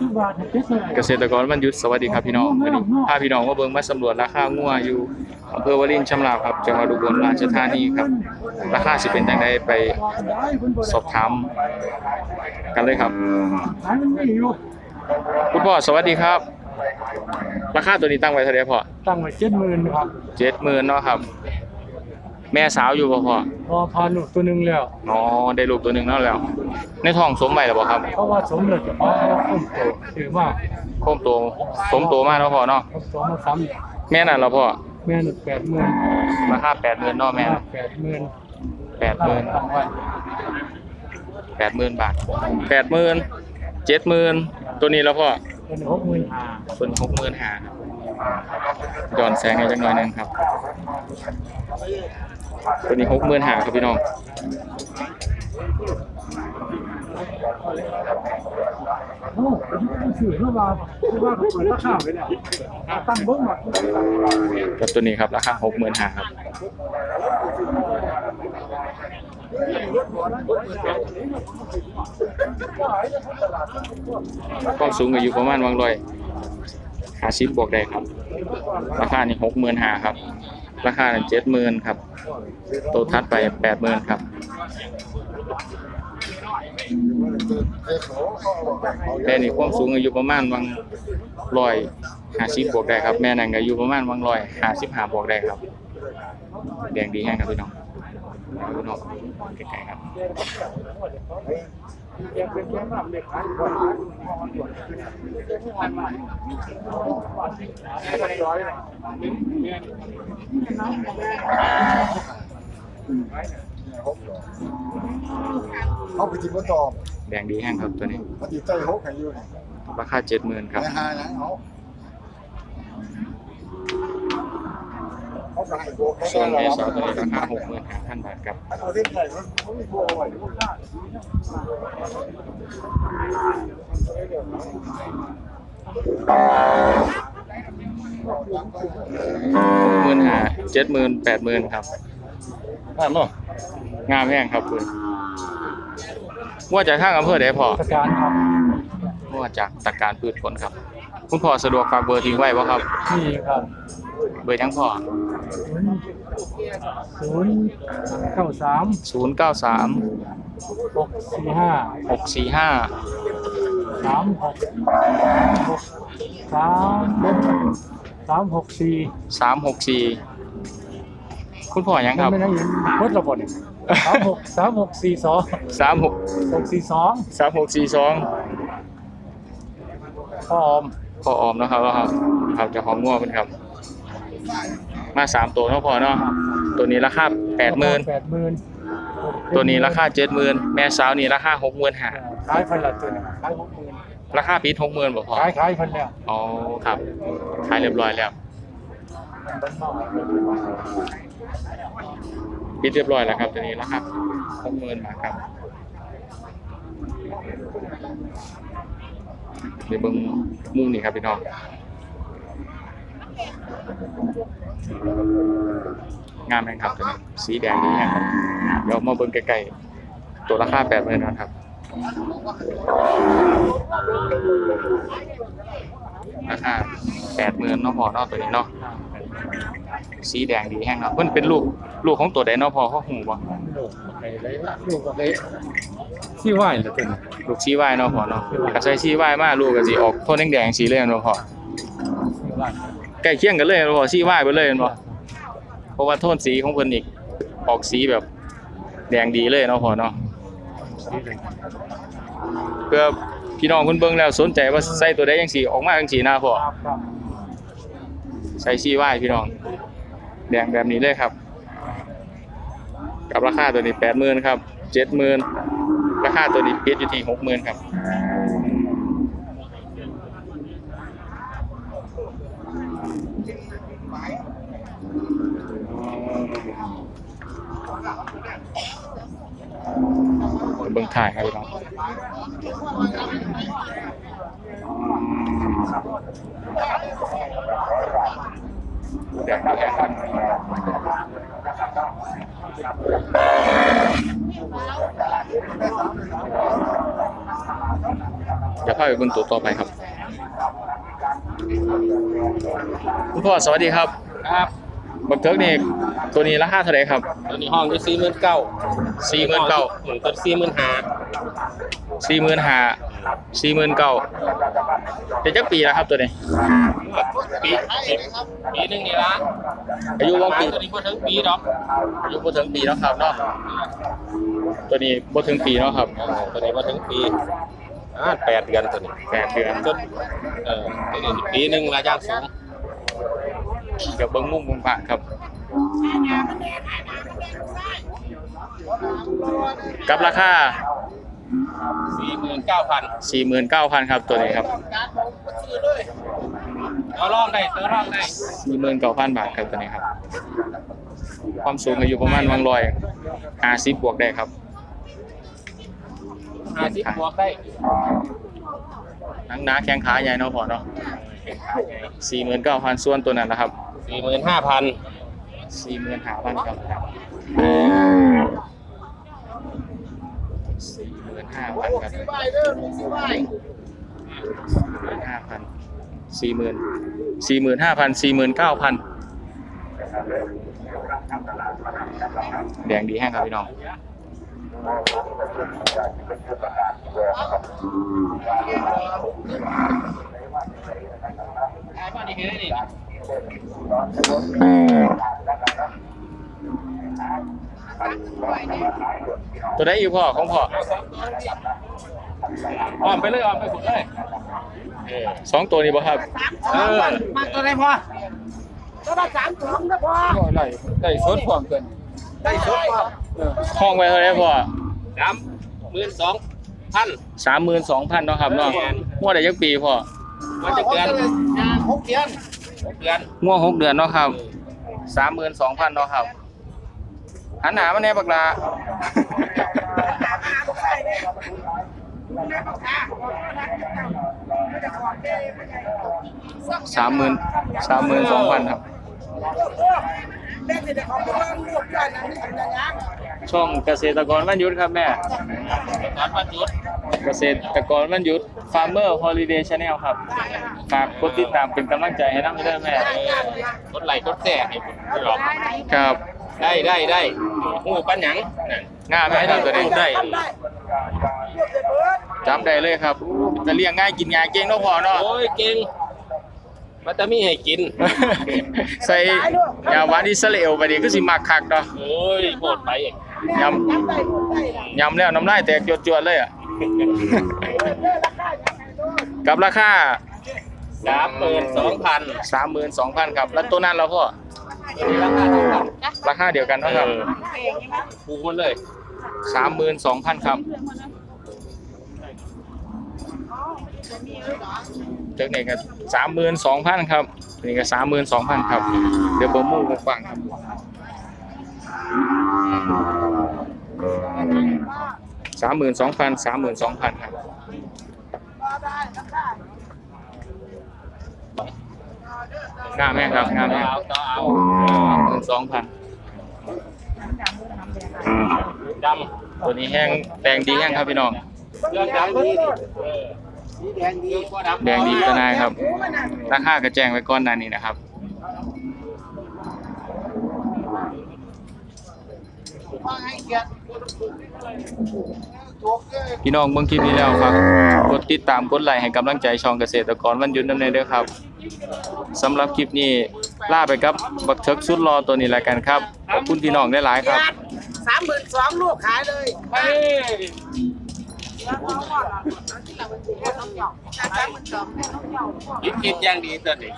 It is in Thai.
ทุกบาทเจ็ดเท่าไหร่เกษตรกรวันหยุดสวัสดีครับพี่น้องวันนี้พาพี่น้องมาเบิ่งมาสำรวจราคางัวอยู่อำเภอวารินชำราบครับจังหวัดอุบลราชธานีครับราคาสิเป็นจังไดไปสอบถามกันเลยครับขายมันไม่อยู่คุณพ่อสวัสดีครับ ราคาตัวนี้ตั้งไว้เท่าไหร่พ่อตั้งไว้เจ็ดหมื่นครับ70,000เนาะครับ แม่สาวอยู่บ่พ่อพอพาลูกตัวหนึงแล้ว อ๋อได้ลูกตัวหนึงแล้วแล้ว ในท้องสมไว้แล้วบ่ครับเพราะว่าสมเลยจะพาเอาขึ้นโตถือว่าโคมโตสมโตมากเนาะพ่อเนาะเขาสมมาซ้แม่นั่นล่ะพ่อำแม่หนึ่งแปดหมื่นราคา80,000เนาะแม่น่ะแปดหมื่น80,000ตั้งไว้แปดหมื่นบาทแปดหมื่นเจ็ดหมื่นตัวนี้แล้วพ่อเป็นหกหมื่นห้าเป็นหกหมื่นหา ย้อนแสงให้จังหน่อยหนึงครับตัวนี้หกหมื่นหาครับพี่น้องโอ้ยมันสื่อเมื่อวานที่ว่าเขาเปิดราคาไปแล้วตั้งเบิ้งหมดกับตัวนี้ครับราคาหกหมื่นหาครับความสูงก็อยู่ประมาณวังร้อยาสิบบวกได้ครับ ราคานี่หกหมื่นหาครับ ราคาเจ็ดหมื่นครับ โตทัดไปแปดหมื่นครับแม่นี่ความสูงอายุประมาณวังร้อยห้าสิบบวกได้ครับ แม่นั่นก็อายุประมาณวังร้อยห้าสิบห้าบวกได้ครับ แดงดีแห้งครับพี่น้องพี่น้องใกลๆครับ เขาไปจิบก็ตอบแดงดีแห้งครับตัวนี้ปฏิใจหกให้อยู่นี่ราคาเจ็ดหมื่นครับไม่หานะเขาเขาขายโบก ส่วนแม่สาวตัวนี้ราคาหกหมื่นห้าพันบาทครับเอาเส้นไก่มันเขาไม่โบกเอาไว้ดูหมื่นห้าเจ็ดหมื่นแปดหมื่นครับอ่าเนาะงามแห้งครับคุณว่าจากข้างอำเภอใดพอประการครับว่าจากตะการพืชผลครับ คุณพ่อสะดวกฝากเบอร์ทิ้งไว้บ่ครับนี่ครับ เบอร์ยังพ่อ ศูนย์เก้าสามศูนย์เก้าสามหกสี่ห้าหกสี่ห้าสามหกหกสามสามหกสี่สามหกสี่คุณพ่อยังครับไม่ได้ยินพดระบเนี่ยสามหกสามหกสี่สองสามหกหกสี่สองสามหกสี่สองพ่ออมพ่อออมเนาะครับครับครับเจะของงัวเป็นครับ มาสามตัวเนาะพ่อเนาะตัวนี้ราคาแปดหมื่นแปดหมื่นตัวนี้ราคาเจ็ดหมื่นแม่สาวนี่ราคาหกหมื่นห้าขายพันละตัวนี้ขายหกหมื่นราคาปีหกหมื่นบ่พอขายขายพันแล้วอ๋อครับขายเรียบร้อยแล้วปิดเรียบร้อยแล้วครับตัวนี้ราคาหกหมื่นบาทครับเดี๋ยวเบิ่งมุมนี่ครับพี่น้อง งามไหมครับตัวนี้สีแดงดีนะครับเดี๋ยวมาเบิ่งใกล้ๆตัวราคาแปดหมื่นนะครับราคาแปดหมื่นเนาะพอเนาะตัวนี้เนาะสีแดงดีแห้งเนาะเพิ่นเป็นลูกลูกของตัวใดเนาะพอเขาหูบ่ลูกอะไรเลยลูกอะไรที่ไหวเหลือตัวนี้ลูกชีวายเนาะพอเนาะก็ใส่ชีวายมาลูกก็สิออกโทนแดงๆสีเลยเนาะพอที่ไหวใก ล้เคียงกันเลยเนาะพอชีวายไปเลยเนาะเพราะว่าโทนสีของเพิ่นอีกออกสีแบบแดงดีเลยเนาะพอเนาะเพื่อพี่น้องเพิ่นเบิ่งแล้วสนใจว่าใส่ตัวใดจังสีออกมาจังสีหน้าพอใส่ชีวายพี่น้อง แดงแบบนี้เลยครับ กับราคาตัวนี้แปดหมื่นครับเจ็ดหมื่นราคาตัวนี้เปียอยู่ที่หกหมื่นครับ เบิ่งถ่ายครับพี่น้องแดงแดงครับอย่าพาไปเบิ่งตัวต่อไปครับ คุณพ่อสวัสดีครับ ครับ บักเทิกนี่ตัวนี้ราคาเท่าไหร่ครับตัวนี้ห้องที่สี่หมื่นเก้าสี่หมื่นเก้าหนึ่งตัวสี่หมื่นห้าสี่หมื่นห้าสี่หมื่นเก้าเป็นจักปีแล้วครับตัวนี้ ปีปีหนึ่งนี่ละอายุว่าปีตัวนี้พอถึงปีดอกอายุบ่ถึงปีเนาะครับเนาะตัวนี้บ่ถึงปีเนาะครับเออตัวนี้พอถึงปีอ่าแปดเดือนตัวนี้แปดเดือนจนเออตัวนี้ปีหนึ่งระยะสูง เดี๋ยวเบิ่งมุมมุมปากครับกับราคาสี่หมื่นเก้าพัน49,000ครับตัวนี้ครับเอาลองได้ตัวลองได้49,000บาทครับตัวนี้ครับ ความสูงอายุประมาณวังร้อย50บวกได้ครับห้าสิบบวกได้หนังหนาแข้งขาใหญ่เนาะพอเนาะ49,000ส่วนตัวนั้นนะครับ สี่หมื่นห้าพัน45,000ครับ45,000ครับ45,000สี่หมื่นสี่หมื่นห้าพันสี่หมื่นเก้าพันแดงดีแห้งครับพี่น้องขายมาดีแค่ไหน นี่ตัวได้อยู่พ่อของพ่ออ้อมไปเลยอ้อมไปสุดเลยเออสองตัวนี้บ่ครับเออมาตัวไหนพอตัวละสามสองนะพอไหลได้สดพร้อมกันได้สดพอห้องไว้เท่าไหร่พ่อสามหมื่นสองพันสามหมื่นสองพันเนาะครับเนาะมั่วได้ยักปีพ่อมันจะเดือนหกเดือน หกเดือนมั่วหกเดือนเนาะครับสามหมื่นสองพันเนาะครับหันหนามาแน่บักลาสามหมื่นสามหมื่นสองพันครับเด็กเด็กของพวกเราลูกกันนั่นนี่เป็นยังช่องเกษตรกรวันหยุทธครับแม่ตอนวันหยุดเกษตรกรวันหยุทธ Farmer Holiday Channel ครับ ฝากกดติดตามเป็นกำลังใจให้น้ำเด้อแม่กดไลค์กดแชร์ให้ผมหรอกครับได้ได้ได้หูปัญญังนั่นง่ายไหมครับตัวนี้ได้ได้ลูกเด็กเบิร์ดจำได้เลยครับจะเลี้ยงง่ายกินง่ายเก่งเนาะพ่อเนาะโอ้ยเก่งมันจะมีให้กิน ใส่ยาหวานอิสราเอลไปดิก็สิมักคักเนาะโอ้ยโคตรไปเองยจำได้ลูกได้ละำยำแล้วน้ำลายแตกจวดๆเลยอะ กับราคาสามหมื่นสองพันสามหมื่นสองพันครับ แล้วตัวนั้นเราพ่อราคาเท่ากันราคาเดียวกันเนาะครับถูกหมดเลยสามหมื่นสองพันครับเจ้านี่ก็สามหมื่นสองพันครับนี่ก็สามหมื่นสองพันครับ เดี๋ยวเบอร์มูมาฟังครับสามหมื่นสองพันสามหมื่นสองพันครับ งามแม่ครับงามแม่เอาต่อเอาหมื่นสองพันดตัวนี้แห้งแดงดีแห้งครับพี่น้องำเรื่องดำนี่เออสีแดงดีก็ดำแดงดีก็นายครับราคากระแจงไว้ก้อนหนานี้นะครับให้เกียรติถูกเลย พี่น้องเบิ่งคลิปนี้แล้วครับกดติดตามกดไลค์ให้กำลังใจช่องเกษตรกรวันหยุดนำเนเด้อครับสำหรับคลิปนี้ลาไปกับบักเทิกสุดรอตัวนี้แล้วกันครับขอบคุณพี่น้องได้หลายครับสามหมื่นสองลูกขายเลยไปสามหมื่นสองคิดคิดอย่างดีตัวนี้